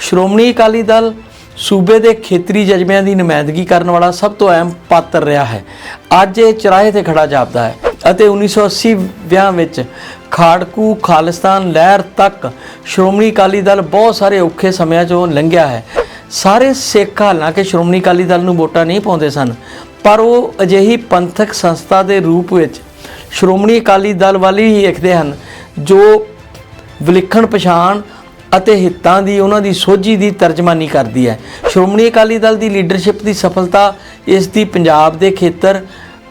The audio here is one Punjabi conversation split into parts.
ਸ਼੍ਰੋਮਣੀ ਅਕਾਲੀ ਦਲ ਸੂਬੇ ਦੇ ਖੇਤਰੀ ਜਜ਼ਬਿਆਂ ਦੀ ਨੁਮਾਇੰਦਗੀ ਕਰਨ ਵਾਲਾ ਸਭ ਤੋਂ ਅਹਿਮ ਪਾਤਰ ਰਿਹਾ ਹੈ। ਅੱਜ ਇਹ ਚਰਾਹੇ ਤੇ ਖੜਾ ਜਾਪਦਾ ਹੈ ਅਤੇ 1980 ਵਿਆਹ ਵਿੱਚ ਖਾੜਕੂ, ਖਾਲਿਸਤਾਨ ਲਹਿਰ ਤੱਕ ਸ਼੍ਰੋਮਣੀ ਅਕਾਲੀ ਦਲ ਬਹੁਤ ਸਾਰੇ ਔਖੇ ਸਮਿਆਂ ਚੋਂ ਲੰਘਿਆ ਹੈ। ਸਾਰੇ ਸਿੱਖ ਹਾਲਾਂਕਿ ਸ਼੍ਰੋਮਣੀ ਅਕਾਲੀ ਦਲ ਨੂੰ ਵੋਟਾਂ ਨਹੀਂ ਪਾਉਂਦੇ ਸਨ, ਪਰ ਉਹ ਅਜਿਹੀ ਪੰਥਕ ਸੰਸਥਾ ਦੇ ਰੂਪ ਵਿੱਚ ਸ਼੍ਰੋਮਣੀ ਅਕਾਲੀ ਦਲ ਵੱਲ ਹੀ ਲਿਖਦੇ ਹਨ, ਜੋ ਵਿਲੱਖਣ ਪਛਾਣ ਅਤੇ ਹਿੱਤਾਂ ਦੀ, ਉਹਨਾਂ ਦੀ ਸੋਝੀ ਦੀ ਤਰਜਮਾਨੀ ਕਰਦੀ ਹੈ। ਸ਼੍ਰੋਮਣੀ ਅਕਾਲੀ ਦਲ ਦੀ ਲੀਡਰਸ਼ਿਪ ਦੀ ਸਫਲਤਾ, ਇਸ ਦੀ ਪੰਜਾਬ ਦੇ ਖੇਤਰ,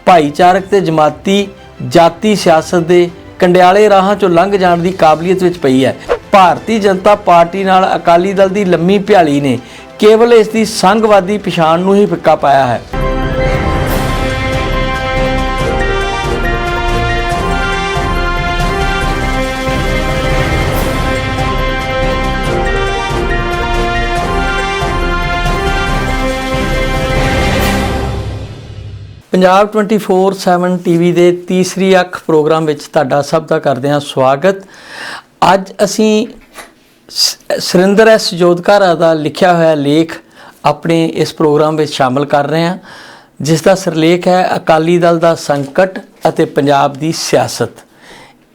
ਭਾਈਚਾਰਕ ਤੇ ਜਮਾਤੀ, ਜਾਤੀ, ਸਿਆਸਤ ਦੇ ਕੰਡਿਆਲੇ ਰਾਹਾਂ ਚੋਂ ਲੰਘ ਜਾਣ ਦੀ ਕਾਬਲੀਅਤ ਵਿੱਚ ਪਈ ਹੈ। ਭਾਰਤੀ ਜਨਤਾ ਪਾਰਟੀ ਨਾਲ ਅਕਾਲੀ ਦਲ ਦੀ ਲੰਮੀ ਭਿਆਲੀ ਨੇ ਕੇਵਲ ਇਸ ਦੀ ਸੰਘਵਾਦੀ ਪਛਾਣ ਨੂੰ ਹੀ ਫਿੱਕਾ ਪਾਇਆ ਹੈ। ਪੰਜਾਬ 24/7 ਟੀਵੀ ਦੇ ਤੀਸਰੀ ਅੱਖ ਪ੍ਰੋਗਰਾਮ ਵਿੱਚ ਤੁਹਾਡਾ ਸਭ ਦਾ ਕਰਦੇ ਹਾਂ ਸਵਾਗਤ। ਅੱਜ ਅਸੀਂ ਸ- ਸੁਰਿੰਦਰ ਐਸ ਜੋਧਕਾਰਾ ਦਾ ਲਿਖਿਆ ਹੋਇਆ ਲੇਖ ਆਪਣੇ ਇਸ ਪ੍ਰੋਗਰਾਮ ਵਿੱਚ ਸ਼ਾਮਲ ਕਰ ਰਹੇ ਹਾਂ, ਜਿਸ ਦਾ ਸਿਰਲੇਖ ਹੈ ਅਕਾਲੀ ਦਲ ਦਾ ਸੰਕਟ ਅਤੇ ਪੰਜਾਬ ਦੀ ਸਿਆਸਤ।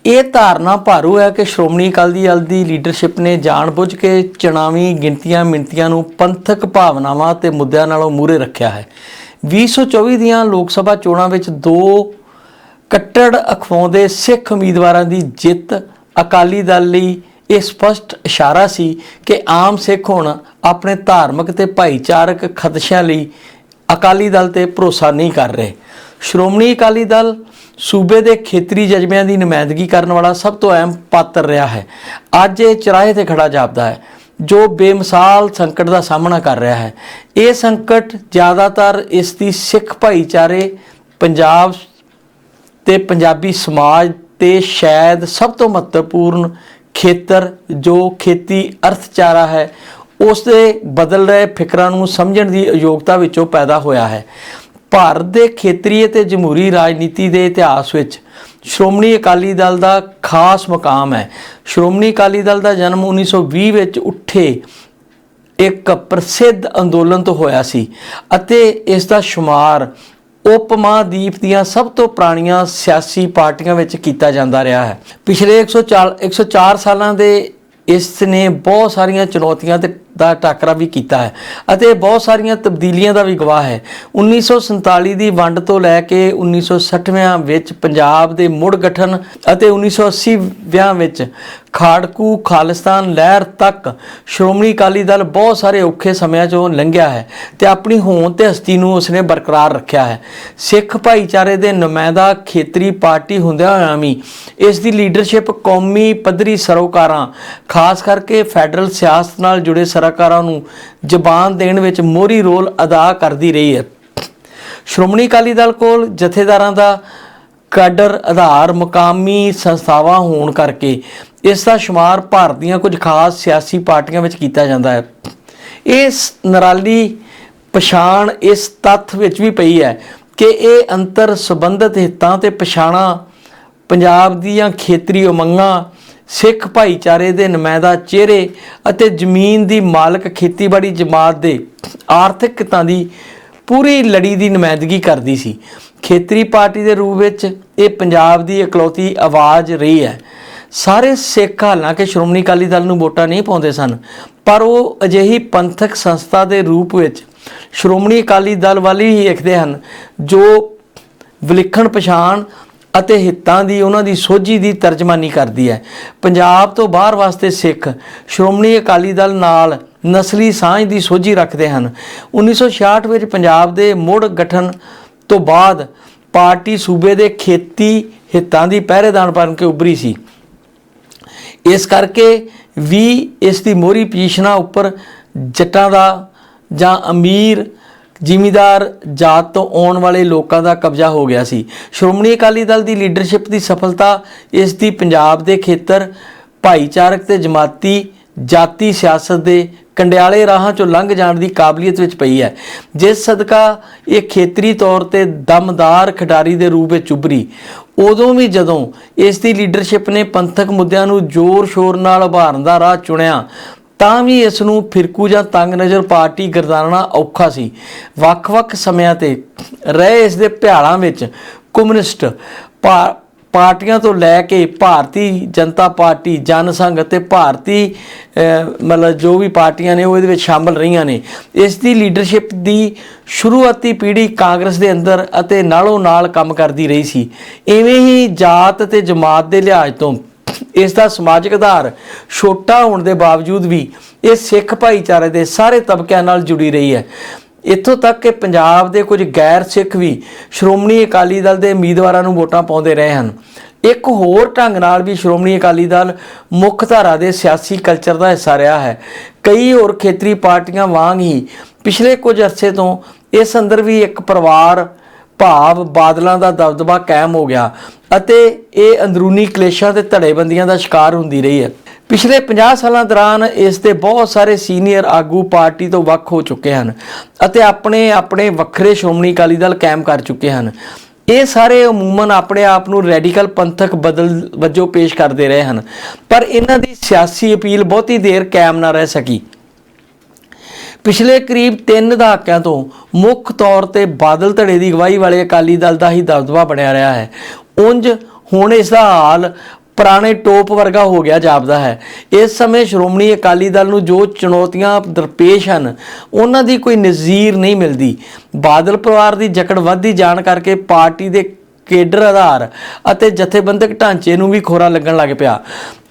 ਇਹ ਧਾਰਨਾ ਭਾਰੂ ਹੈ ਕਿ ਸ਼੍ਰੋਮਣੀ ਅਕਾਲੀ ਦਲ ਦੀ ਲੀਡਰਸ਼ਿਪ ਨੇ ਜਾਣਬੁੱਝ ਕੇ ਚੁਣਾਵੀ ਗਿਣਤੀਆਂ ਮਿੰਤੀਆਂ ਨੂੰ ਪੰਥਕ ਭਾਵਨਾਵਾਂ ਤੇ ਮੁੱਦਿਆਂ ਨਾਲੋਂ ਮੂਹਰੇ ਰੱਖਿਆ ਹੈ। 2024 ਦੀਆਂ ਲੋਕ ਸਭਾ ਚੋਣਾਂ ਵਿੱਚ ਦੋ ਕੱਟੜ ਅਖਵਾਉਂਦੇ ਸਿੱਖ ਉਮੀਦਵਾਰਾਂ ਦੀ ਜਿੱਤ ਅਕਾਲੀ ਦਲ ਲਈ ਇਹ ਸਪਸ਼ਟ ਇਸ਼ਾਰਾ ਸੀ ਕਿ ਆਮ ਸਿੱਖ ਹੁਣ ਆਪਣੇ ਧਾਰਮਿਕ ਤੇ ਭਾਈਚਾਰਕ ਖਦਸ਼ਿਆਂ ਲਈ ਅਕਾਲੀ ਦਲ ਤੇ ਭਰੋਸਾ ਨਹੀਂ ਕਰ ਰਹੇ। ਸ਼੍ਰੋਮਣੀ ਅਕਾਲੀ ਦਲ ਸੂਬੇ ਦੇ ਖੇਤਰੀ ਜਜ਼ਬਿਆਂ ਦੀ ਨੁਮਾਇੰਦਗੀ ਕਰਨ ਵਾਲਾ ਸਭ ਤੋਂ ਅਹਿਮ ਪਾਤਰ ਰਿਹਾ ਹੈ। ਅੱਜ ਇਹ ਚਰਾਹੇ ਤੇ ਖੜਾ ਜਾਪਦਾ ਹੈ। ਜੋ ਬੇਮਿਸਾਲ ਸੰਕਟ ਦਾ ਸਾਹਮਣਾ ਕਰ ਰਿਹਾ ਹੈ। ਇਹ ਸੰਕਟ ਜ਼ਿਆਦਾਤਰ ਇਸ ਦੀ ਸਿੱਖ ਭਾਈਚਾਰੇ, ਪੰਜਾਬ ਤੇ ਪੰਜਾਬੀ ਸਮਾਜ ਤੇ ਸ਼ਾਇਦ ਸਭ ਤੋਂ ਮਹੱਤਵਪੂਰਨ ਖੇਤਰ, ਜੋ ਖੇਤੀ ਅਰਥਚਾਰਾ ਹੈ, ਉਸ ਦੇ ਬਦਲ ਰਹੇ ਫਿਕਰਾਂ ਨੂੰ ਸਮਝਣ ਦੀ ਅਯੋਗਤਾ ਵਿੱਚੋਂ ਪੈਦਾ ਹੋਇਆ ਹੈ। ਭਾਰਤ ਦੇ ਖੇਤਰੀ ਅਤੇ ਜਮਹੂਰੀ ਰਾਜਨੀਤੀ ਦੇ ਇਤਿਹਾਸ ਵਿੱਚ ਸ਼੍ਰੋਮਣੀ ਅਕਾਲੀ ਦਲ ਦਾ ਖਾਸ ਮਕਾਮ ਹੈ। ਸ਼੍ਰੋਮਣੀ ਅਕਾਲੀ ਦਲ ਦਾ ਜਨਮ 1920 ਵਿੱਚ ਉੱਠੇ ਇੱਕ ਪ੍ਰਸਿੱਧ ਅੰਦੋਲਨ ਤੋਂ ਹੋਇਆ ਸੀ ਅਤੇ ਇਸ ਦਾ ਸ਼ੁਮਾਰ ਉਪ ਮਹਾਦੀਪ ਦੀਆਂ ਸਭ ਤੋਂ ਪੁਰਾਣੀਆਂ ਸਿਆਸੀ ਪਾਰਟੀਆਂ ਵਿੱਚ ਕੀਤਾ ਜਾਂਦਾ ਰਿਹਾ ਹੈ। ਪਿਛਲੇ 104 104 ਸਾਲਾਂ ਦੇ ਇਸ ਨੇ ਬਹੁਤ ਸਾਰੀਆਂ ਚੁਣੌਤੀਆਂ ਤੇ ਦਾ ਟਾਕਰਾ ਵੀ ਕੀਤਾ ਹੈ ਅਤੇ ਬਹੁਤ ਸਾਰੀਆਂ ਤਬਦੀਲੀਆਂ ਦਾ ਵੀ ਗਵਾਹ ਹੈ। 1947 ਦੀ ਵੰਡ ਤੋਂ ਲੈ ਕੇ 1960ਵਿਆਂ ਵਿੱਚ ਪੰਜਾਬ ਦੇ ਮੁੜ ਗਠਨ ਅਤੇ 1980 ਵਿਆਂ ਵਿੱਚ ਖਾੜਕੂ, ਖਾਲਿਸਤਾਨ ਲਹਿਰ ਤੱਕ ਸ਼੍ਰੋਮਣੀ ਅਕਾਲੀ ਦਲ ਬਹੁਤ ਸਾਰੇ ਔਖੇ ਸਮਿਆਂ ਚੋਂ ਲੰਘਿਆ ਹੈ ਤੇ ਆਪਣੀ ਹੋਂਦ ਤੇ ਹਸਤੀ ਨੂੰ ਉਸਨੇ ਬਰਕਰਾਰ ਰੱਖਿਆ ਹੈ। ਸਿੱਖ ਭਾਈਚਾਰੇ ਦੇ ਨੁਮਾਇੰਦਾ ਖੇਤਰੀ ਪਾਰਟੀ ਹੁੰਦਿਆਂ ਹੋਇਆਂ ਵੀ ਇਸ ਦੀ ਲੀਡਰਸ਼ਿਪ ਕੌਮੀ ਪੱਧਰੀ ਸਰੋਕਾਰਾਂ, ਖਾਸ ਕਰਕੇ ਫੈਡਰਲ ਸਿਆਸਤ ਨਾਲ ਜੁੜੇ ਸਰੋਕਾਰਾਂ ਨੂੰ ਜ਼ਬਾਨ ਦੇਣ ਵਿੱਚ ਮੋਹਰੀ ਰੋਲ ਅਦਾ ਕਰਦੀ ਰਹੀ ਹੈ। ਸ਼੍ਰੋਮਣੀ ਅਕਾਲੀ ਦਲ ਕੋਲ ਜਥੇਦਾਰਾਂ ਦਾ ਕਾਡਰ ਆਧਾਰ ਮੁਕਾਮੀ ਸੰਸਥਾਵਾਂ ਹੋਣ ਕਰਕੇ ਇਸ ਦਾ ਸ਼ੁਮਾਰ ਭਾਰਤ ਦੀਆਂ ਕੁਝ ਖਾਸ ਸਿਆਸੀ ਪਾਰਟੀਆਂ ਵਿੱਚ ਕੀਤਾ ਜਾਂਦਾ ਹੈ। ਇਸ ਨਰਾਲੀ ਪਛਾਣ ਇਸ ਤੱਥ ਵਿੱਚ ਵੀ ਪਈ ਹੈ ਕਿ ਇਹ ਅੰਤਰ ਸੰਬੰਧਿਤ ਹਿੱਤਾਂ ਤੇ ਪਛਾਣਾ ਪੰਜਾਬ ਦੀਆਂ ਖੇਤਰੀ ਉਮੰਗਾਂ, ਸਿੱਖ ਭਾਈਚਾਰੇ ਦੇ ਨੁਮਾਇੰਦਾ ਚਿਹਰੇ ਅਤੇ ਜ਼ਮੀਨ ਦੀ ਮਾਲਕ ਖੇਤੀਬਾੜੀ ਜਮਾਤ ਦੇ ਆਰਥਿਕ ਹਿੱਤਾਂ ਦੀ ਪੂਰੀ ਲੜੀ ਦੀ ਨੁਮਾਇੰਦਗੀ ਕਰਦੀ ਸੀ। ਖੇਤਰੀ ਪਾਰਟੀ ਦੇ ਰੂਪ ਵਿੱਚ ਇਹ ਪੰਜਾਬ ਦੀ ਇਕਲੌਤੀ ਆਵਾਜ਼ ਰਹੀ ਹੈ। ਸਾਰੇ ਸਿੱਖ ਹਾਲਾਂਕਿ ਸ਼੍ਰੋਮਣੀ ਅਕਾਲੀ ਦਲ ਨੂੰ ਵੋਟਾਂ ਨਹੀਂ ਪਾਉਂਦੇ ਸਨ, ਪਰ ਉਹ ਅਜਿਹੀ ਪੰਥਕ ਸੰਸਥਾ ਦੇ ਰੂਪ ਵਿੱਚ ਸ਼੍ਰੋਮਣੀ ਅਕਾਲੀ ਦਲ ਵੱਲ ਹੀ ਵੇਖਦੇ ਹਨ, ਜੋ ਵਿਲੱਖਣ ਪਛਾਣ ਅਤੇ ਹਿੱਤਾਂ ਦੀ ਉਹਨਾਂ ਦੀ ਸੋਝੀ ਦੀ ਤਰਜਮਾਨੀ ਕਰਦੀ ਹੈ। ਪੰਜਾਬ ਤੋਂ ਬਾਹਰ ਵਾਸਤੇ ਸਿੱਖ ਸ਼੍ਰੋਮਣੀ ਅਕਾਲੀ ਦਲ ਨਾਲ ਨਸਲੀ ਸਾਂਝ ਦੀ ਸੋਝੀ ਰੱਖਦੇ ਹਨ। 1966 ਵਿੱਚ ਪੰਜਾਬ ਦੇ ਮੁੜ ਗਠਨ ਤੋਂ ਬਾਅਦ ਪਾਰਟੀ ਸੂਬੇ ਦੇ ਖੇਤੀ ਹਿੱਤਾਂ ਦੀ ਪਹਿਰੇਦਾਰ ਬਣ ਕੇ ਉੱਭਰੀ ਸੀ। ਇਸ ਕਰਕੇ ਵੀ ਇਸ ਦੀ ਮੋਹਰੀ ਪੋਜੀਸ਼ਨਾਂ ਉੱਪਰ ਜੱਟਾਂ ਦਾ ਜਾਂ ਅਮੀਰ ਜ਼ਿਮੀਦਾਰ ਜਾਤ ਤੋਂ ਆਉਣ ਵਾਲੇ ਲੋਕਾਂ ਦਾ ਕਬਜ਼ਾ ਹੋ ਗਿਆ ਸੀ। ਸ਼੍ਰੋਮਣੀ ਅਕਾਲੀ ਦਲ ਦੀ ਲੀਡਰਸ਼ਿਪ ਦੀ ਸਫਲਤਾ ਇਸ ਦੀ ਪੰਜਾਬ ਦੇ ਖੇਤਰ, ਭਾਈਚਾਰਕ ਤੇ ਜਮਾਤੀ ਜਾਤੀ ਸਿਆਸਤ ਦੇ ਕੰਡਿਆਲੇ ਰਾਹਾਂ ਚੋਂ ਲੰਘ ਜਾਣ ਦੀ ਕਾਬਲੀਅਤ ਵਿੱਚ ਪਈ ਹੈ। ਜਿਸ ਸਦਕਾ ਇਹ ਖੇਤਰੀ ਤੌਰ ਤੇ ਦਮਦਾਰ ਖਿਡਾਰੀ ਦੇ ਰੂਪ ਵਿੱਚ ਉਭਰੀ, ਉਦੋਂ ਵੀ ਜਦੋਂ ਇਸ ਦੀ ਲੀਡਰਸ਼ਿਪ ਨੇ ਪੰਥਕ ਮੁੱਦਿਆਂ ਨੂੰ ਜ਼ੋਰ ਸ਼ੋਰ ਨਾਲ ਉਭਾਰਨ ਦਾ ਰਾਹ ਚੁਣਿਆ, ਤਾਂ ਵੀ ਇਸ ਨੂੰ ਫਿਰਕੂ ਜਾਂ ਤੰਗ ਨਜ਼ਰ ਪਾਰਟੀ ਗਰਦਾਨਣਾ ਔਖਾ ਸੀ। ਵੱਖ-ਵੱਖ ਸਮਿਆਂ ਤੇ ਰਹੇ ਇਸ ਦੇ ਭਿਆਲਾਂ ਵਿੱਚ ਕਮਿਊਨਿਸਟ ਪਾ- ਪਾਰਟੀਆਂ ਤੋਂ ਲੈ ਕੇ ਭਾਰਤੀ ਜਨਤਾ ਪਾਰਟੀ ਜਨ ਸੰਘ ਅਤੇ ਭਾਰਤੀ ਮਤਲਬ ਜੋ ਵੀ ਪਾਰਟੀਆਂ ਨੇ ਉਹ ਇਹਦੇ ਵਿੱਚ ਸ਼ਾਮਲ ਰਹੀਆਂ ਨੇ। ਇਸ ਦੀ ਲੀਡਰਸ਼ਿਪ ਦੀ ਸ਼ੁਰੂਆਤੀ ਪੀੜ੍ਹੀ ਕਾਂਗਰਸ ਦੇ ਅੰਦਰ ਅਤੇ ਨਾਲੋਂ ਨਾਲ ਕੰਮ ਕਰਦੀ ਰਹੀ ਸੀ। ਇਵੇਂ ਹੀ ਜਾਤ ਤੇ ਜਮਾਤ ਦੇ ਲਿਹਾਜ਼ ਤੋਂ ਇਸ ਦਾ ਸਮਾਜਿਕ ਆਧਾਰ ਛੋਟਾ ਹੋਣ ਦੇ ਬਾਵਜੂਦ ਵੀ ਇਹ ਸਿੱਖ ਭਾਈਚਾਰੇ ਦੇ ਸਾਰੇ ਤਬਕਿਆਂ ਨਾਲ ਜੁੜੀ ਰਹੀ ਹੈ। ਇੱਥੋਂ ਤੱਕ ਕਿ ਪੰਜਾਬ ਦੇ ਕੁਝ ਗੈਰ ਸਿੱਖ ਵੀ ਸ਼੍ਰੋਮਣੀ ਅਕਾਲੀ ਦਲ ਦੇ ਉਮੀਦਵਾਰਾਂ ਨੂੰ ਵੋਟਾਂ ਪਾਉਂਦੇ ਰਹੇ ਹਨ। ਇੱਕ ਹੋਰ ਢੰਗ ਨਾਲ ਵੀ ਸ਼੍ਰੋਮਣੀ ਅਕਾਲੀ ਦਲ ਮੁੱਖ ਧਾਰਾ ਦੇ ਸਿਆਸੀ ਕਲਚਰ ਦਾ ਹਿੱਸਾ ਰਿਹਾ ਹੈ। ਕਈ ਹੋਰ ਖੇਤਰੀ ਪਾਰਟੀਆਂ ਵਾਂਗ ਹੀ ਪਿਛਲੇ ਕੁਝ ਅਰਸੇ ਤੋਂ ਇਸ ਅੰਦਰ ਵੀ ਇੱਕ ਪਰਿਵਾਰ ਭਾਵ ਬਾਦਲਾਂ ਦਾ ਦਬਦਬਾ ਕਾਇਮ ਹੋ ਗਿਆ ਅਤੇ ਇਹ ਅੰਦਰੂਨੀ ਕਲੇਸ਼ਾਂ ਤੇ ਧੜੇਬੰਦੀਆਂ ਦਾ ਸ਼ਿਕਾਰ ਹੁੰਦੀ ਰਹੀ ਹੈ। ਪਿਛਲੇ 50 ਸਾਲਾਂ ਦੌਰਾਨ ਇਸ ਦੇ ਬਹੁਤ ਸਾਰੇ ਸੀਨੀਅਰ ਆਗੂ ਪਾਰਟੀ ਤੋਂ ਵੱਖ ਹੋ ਚੁੱਕੇ ਹਨ ਅਤੇ ਆਪਣੇ ਆਪਣੇ ਵੱਖਰੇ ਸ਼੍ਰੋਮਣੀ ਅਕਾਲੀ ਦਲ ਕਾਇਮ ਕਰ ਚੁੱਕੇ ਹਨ। ਇਹ ਸਾਰੇ ਅਮੂਮਨ ਆਪਣੇ ਆਪ ਨੂੰ ਰੈਡੀਕਲ ਪੰਥਕ ਬਦਲ ਵਜੋਂ ਪੇਸ਼ ਕਰਦੇ ਰਹੇ ਹਨ। ਪਰ ਇਹਨਾਂ ਦੀ ਸਿਆਸੀ ਅਪੀਲ ਬਹੁਤੀ ਦੇਰ ਕਾਇਮ ਨਾ ਰਹਿ ਸਕੀ। ਪਿਛਲੇ ਕਰੀਬ 3 ਦਹਾਕਿਆਂ ਤੋਂ ਮੁੱਖ ਤੌਰ ਤੇ ਬਾਦਲ ਧੜੇ ਦੀ ਅਗਵਾਈ ਵਾਲੇ ਅਕਾਲੀ ਦਲ ਦਾ ਹੀ ਦਬਦਬਾ ਬਣਿਆ ਰਿਹਾ ਹੈ। ਉਂਝ ਹੁਣ ਇਸ ਦਾ ਹਾਲ ਪੁਰਾਣੇ ਟੋਪ ਵਰਗਾ ਹੋ ਗਿਆ ਜਾਪਦਾ ਹੈ। ਇਸ ਸਮੇਂ ਸ਼੍ਰੋਮਣੀ ਅਕਾਲੀ ਦਲ ਨੂੰ ਜੋ ਚੁਣੌਤੀਆਂ ਦਰਪੇਸ਼ ਹਨ, ਉਹਨਾਂ ਦੀ ਕੋਈ ਨਜ਼ੀਰ ਨਹੀਂ ਮਿਲਦੀ। ਬਾਦਲ ਪਰਿਵਾਰ ਦੀ ਜਕੜ ਵੱਧਦੀ ਜਾਣ ਕਰਕੇ ਪਾਰਟੀ ਦੇ ਕੇਡਰ ਆਧਾਰ ਅਤੇ ਜਥੇਬੰਦਕ ਢਾਂਚੇ ਨੂੰ ਵੀ ਖੋਰਾ ਲੱਗਣ ਲੱਗ ਪਿਆ।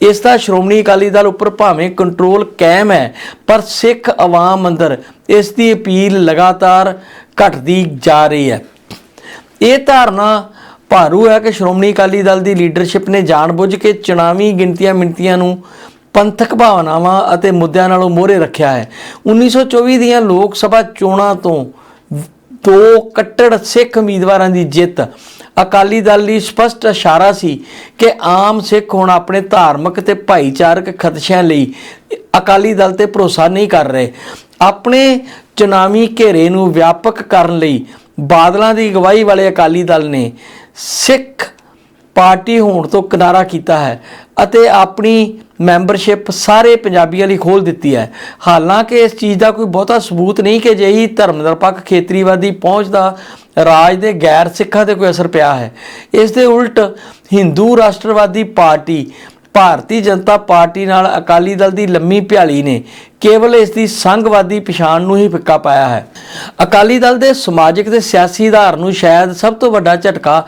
ਇਸ ਦਾ ਸ਼੍ਰੋਮਣੀ ਅਕਾਲੀ ਦਲ ਉੱਪਰ ਭਾਵੇਂ ਕੰਟਰੋਲ ਕਾਇਮ ਹੈ, ਪਰ ਸਿੱਖ ਆਵਾਮ ਅੰਦਰ ਇਸ ਦੀ ਅਪੀਲ ਲਗਾਤਾਰ ਘਟਦੀ ਜਾ ਰਹੀ ਹੈ। ਇਹ ਧਾਰਨਾ ਭਾਰੂ ਹੈ ਕਿ ਸ਼੍ਰੋਮਣੀ ਅਕਾਲੀ ਦਲ ਦੀ ਲੀਡਰਸ਼ਿਪ ਨੇ ਜਾਣਬੁੱਝ ਕੇ ਚੁਣਾਵੀ ਗਿਣਤੀਆਂ ਮਿਣਤੀਆਂ ਨੂੰ ਪੰਥਕ ਭਾਵਨਾਵਾਂ ਅਤੇ ਮੁੱਦਿਆਂ ਨਾਲੋਂ ਮੋਹਰੇ ਰੱਖਿਆ ਹੈ। 1924 ਦੀਆਂ ਲੋਕ ਸਭਾ ਚੋਣਾਂ ਤੋਂ ਦੋ ਕੱਟੜ ਸਿੱਖ ਉਮੀਦਵਾਰਾਂ ਦੀ ਜਿੱਤ। ਅਕਾਲੀ ਦਲ ਲਈ ਸਪਸ਼ਟ ਇਸ਼ਾਰਾ ਸੀ ਕਿ ਆਮ ਸਿੱਖ ਹੁਣ ਆਪਣੇ ਧਾਰਮਿਕ ਤੇ ਭਾਈਚਾਰਕ ਖਦਸ਼ਿਆਂ ਲਈ ਅਕਾਲੀ ਦਲ ਤੇ ਭਰੋਸਾ ਨਹੀਂ ਕਰ ਰਹੇ। ਆਪਣੇ ਚੁਣਾਵੀ ਘੇਰੇ ਨੂੰ ਵਿਆਪਕ ਕਰਨ ਲਈ ਬਾਦਲਾਂ ਦੀ ਅਗਵਾਈ ਵਾਲੇ ਅਕਾਲੀ ਦਲ ਨੇ ਸਿੱਖ ਪਾਰਟੀ ਹੋਣ ਤੋਂ ਕਿਨਾਰਾ ਕੀਤਾ ਹੈ ਅਤੇ ਆਪਣੀ ਮੈਂਬਰਸ਼ਿਪ ਸਾਰੇ ਪੰਜਾਬੀਆਂ ਲਈ ਖੋਲ ਦਿੱਤੀ ਹੈ। ਹਾਲਾਂਕਿ ਇਸ ਚੀਜ਼ ਦਾ ਕੋਈ ਬਹੁਤਾ ਸਬੂਤ ਨਹੀਂ ਕਿ ਜਿਹੀ ਧਰਮ ਨਿਰਪੱਖ ਖੇਤਰੀਵਾਦੀ ਪਹੁੰਚ ਦਾ ਰਾਜ ਦੇ ਗੈਰ ਸਿੱਖਾਂ ਤੇ ਕੋਈ ਅਸਰ ਪਿਆ ਹੈ। ਇਸ ਦੇ ਉਲਟ ਹਿੰਦੂ ਰਾਸ਼ਟਰਵਾਦੀ ਪਾਰਟੀ ਭਾਰਤੀ ਜਨਤਾ ਪਾਰਟੀ ਨਾਲ ਅਕਾਲੀ ਦਲ ਦੀ ਲੰਮੀ ਭਿਆਲੀ ਨੇ ਕੇਵਲ ਇਸ ਦੀ ਸੰਘਵਾਦੀ ਪਛਾਣ ਨੂੰ ਹੀ ਫਿੱਕਾ ਪਾਇਆ ਹੈ। ਅਕਾਲੀ ਦਲ ਦੇ ਸਮਾਜਿਕ ਤੇ ਸਿਆਸੀ ਆਧਾਰ ਨੂੰ ਸ਼ਾਇਦ ਸਭ ਤੋਂ ਵੱਡਾ ਝਟਕਾ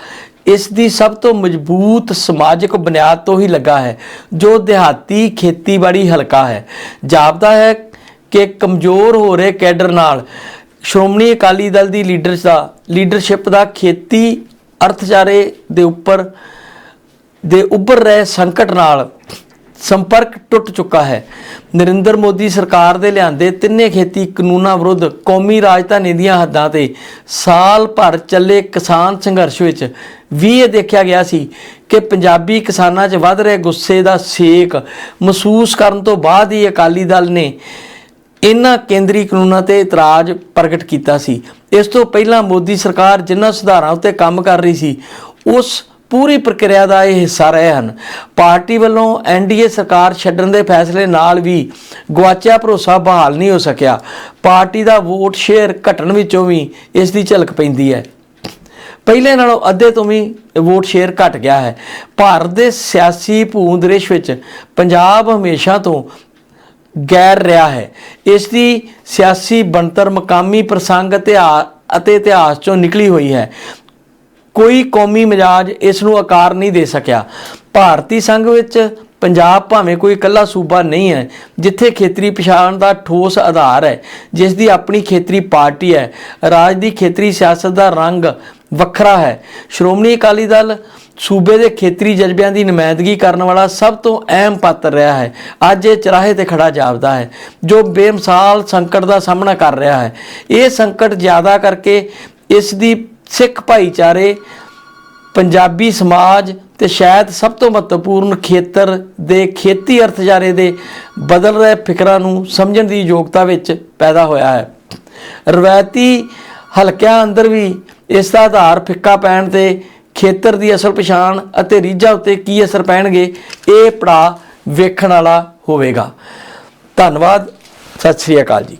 ਇਸ ਦੀ ਸਭ ਤੋਂ ਮਜ਼ਬੂਤ ਸਮਾਜਿਕ ਬੁਨਿਆਦ ਤੋਂ ਹੀ ਲੱਗਾ ਹੈ, ਜੋ ਦਿਹਾਤੀ ਖੇਤੀਬਾੜੀ ਹਲਕਾ ਹੈ। ਜਾਪਦਾ ਹੈ ਕਿ ਕਮਜ਼ੋਰ ਹੋ ਰਹੇ ਕੈਡਰ ਨਾਲ ਸ਼੍ਰੋਮਣੀ ਅਕਾਲੀ ਦਲ ਦੀ ਲੀਡਰਸ ਦਾ, ਲੀਡਰਸ਼ਿਪ ਦਾ ਖੇਤੀ ਅਰਥਚਾਰੇ ਦੇ ਉੱਪਰ ਦੇ ਉੱਭਰ ਰਹੇ ਸੰਕਟ ਨਾਲ ਸੰਪਰਕ ਟੁੱਟ ਚੁੱਕਾ ਹੈ। ਨਰਿੰਦਰ ਮੋਦੀ ਸਰਕਾਰ ਦੇ ਲਿਆਂਦੇ ਤਿੰਨੇ ਖੇਤੀ ਕਾਨੂੰਨਾਂ ਵਿਰੁੱਧ ਕੌਮੀ ਰਾਜਧਾਨੀ ਦੀਆਂ ਹੱਦਾਂ ਤੇ ਸਾਲ ਭਰ ਚੱਲੇ ਕਿਸਾਨ ਸੰਘਰਸ਼ ਵਿੱਚ ਵੀ ਇਹ ਦੇਖਿਆ ਗਿਆ ਸੀ ਕਿ ਪੰਜਾਬੀ ਕਿਸਾਨਾਂ 'ਚ ਵੱਧ ਰਹੇ ਗੁੱਸੇ ਦਾ ਸੇਕ ਮਹਿਸੂਸ ਕਰਨ ਤੋਂ ਬਾਅਦ ਹੀ ਅਕਾਲੀ ਦਲ ਨੇ ਇਹਨਾਂ ਕੇਂਦਰੀ ਕਾਨੂੰਨਾਂ ਤੇ ਇਤਰਾਜ਼ ਪ੍ਰਗਟ ਕੀਤਾ ਸੀ। ਇਸ ਤੋਂ ਪਹਿਲਾਂ ਮੋਦੀ ਸਰਕਾਰ ਜਿਨ੍ਹਾਂ ਸੁਧਾਰਾਂ ਉੱਤੇ ਕੰਮ ਕਰ ਰਹੀ ਸੀ, ਉਸ ਪੂਰੀ ਪ੍ਰਕਿਰਿਆ ਦਾ ਇਹ ਹਿੱਸਾ ਰਹੇ ਹਨ। ਪਾਰਟੀ ਵੱਲੋਂ ਐਨਡੀਏ ਸਰਕਾਰ ਛੱਡਣ ਦੇ ਫੈਸਲੇ ਨਾਲ ਵੀ ਗਵਾਚਿਆ ਭਰੋਸਾ ਬਹਾਲ ਨਹੀਂ ਹੋ ਸਕਿਆ। ਪਾਰਟੀ ਦਾ ਵੋਟ ਸ਼ੇਅਰ ਘਟਣ ਵਿੱਚੋਂ ਵੀ ਇਸ ਦੀ ਝਲਕ ਪੈਂਦੀ ਹੈ। ਪਹਿਲੇ ਨਾਲੋਂ ਅੱਧੇ ਤੋਂ ਵੀ ਵੋਟ ਸ਼ੇਅਰ ਘਟ ਗਿਆ ਹੈ। ਭਾਰਤ ਦੇ ਸਿਆਸੀ ਭੂੰਦਰਿਸ਼ ਵਿੱਚ ਪੰਜਾਬ ਹਮੇਸ਼ਾ ਤੋਂ ਗੈਰ ਰਿਹਾ ਹੈ। ਇਸ ਦੀ ਸਿਆਸੀ ਬਣਤਰ ਮਕਾਮੀ ਪ੍ਰਸੰਗ ਅਤੇ ਅਤੇ ਇਤਿਹਾਸ ਚੋਂ ਨਿਕਲੀ ਹੋਈ ਹੈ। ਕੋਈ ਕੌਮੀ ਮਿਜਾਜ ਇਸ ਨੂੰ ਆਕਾਰ ਨਹੀਂ ਦੇ ਸਕਿਆ। ਭਾਰਤੀ ਸੰਘ ਵਿੱਚ ਪੰਜਾਬ ਭਾਵੇਂ ਕੋਈ ਇਕੱਲਾ ਸੂਬਾ ਨਹੀਂ ਹੈ, ਜਿੱਥੇ ਖੇਤਰੀ ਪਛਾਣ ਦਾ ਠੋਸ ਆਧਾਰ ਹੈ, ਜਿਸ ਦੀ ਆਪਣੀ ਖੇਤਰੀ ਪਾਰਟੀ ਹੈ, ਰਾਜ ਦੀ ਖੇਤਰੀ ਸਿਆਸਤ ਦਾ ਰੰਗ ਵੱਖਰਾ ਹੈ। ਸ਼੍ਰੋਮਣੀ ਅਕਾਲੀ ਦਲ ਸੂਬੇ ਦੇ ਖੇਤਰੀ ਜਜ਼ਬਿਆਂ ਦੀ ਨੁਮਾਇੰਦਗੀ ਕਰਨ ਵਾਲਾ ਸਭ ਤੋਂ ਅਹਿਮ ਪਾਤਰ ਰਿਹਾ ਹੈ। ਅੱਜ ਇਹ ਚਰਾਹੇ ਤੇ ਖੜਾ ਜਾਪਦਾ ਹੈ, ਜੋ ਬੇਮਿਸਾਲ ਸੰਕਟ ਦਾ ਸਾਹਮਣਾ ਕਰ ਰਿਹਾ ਹੈ। ਇਹ ਸੰਕਟ ਜ਼ਿਆਦਾ ਕਰਕੇ ਇਸ ਦੀ ਸਿੱਖ ਭਾਈਚਾਰੇ, ਪੰਜਾਬੀ ਸਮਾਜ ਤੇ ਸ਼ਾਇਦ ਸਭ ਤੋਂ ਮਹੱਤਵਪੂਰਨ ਖੇਤਰ ਦੇ ਖੇਤੀ ਅਰਥਚਾਰੇ ਦੇ ਬਦਲ ਰਹੇ ਫਿਕਰਾਂ ਨੂੰ ਸਮਝਣ ਦੀ ਯੋਗਤਾ ਵਿੱਚ ਪੈਦਾ ਹੋਇਆ ਹੈ। ਰਵਾਇਤੀ ਹਲਕਿਆਂ ਅੰਦਰ ਵੀ ਇਸ ਦਾ ਆਧਾਰ ਫਿੱਕਾ ਪੈਣ ਤੇ ਖੇਤਰ ਦੀ ਅਸਲ ਪਛਾਣ ਅਤੇ ਰੀਝਾਂ ਉੱਤੇ ਕੀ ਅਸਰ ਪੈਣਗੇ, ਇਹ ਪੜਾ ਵੇਖਣ ਵਾਲਾ ਹੋਵੇਗਾ। ਧੰਨਵਾਦ। ਸਤਿ ਸ੍ਰੀ ਅਕਾਲ ਜੀ।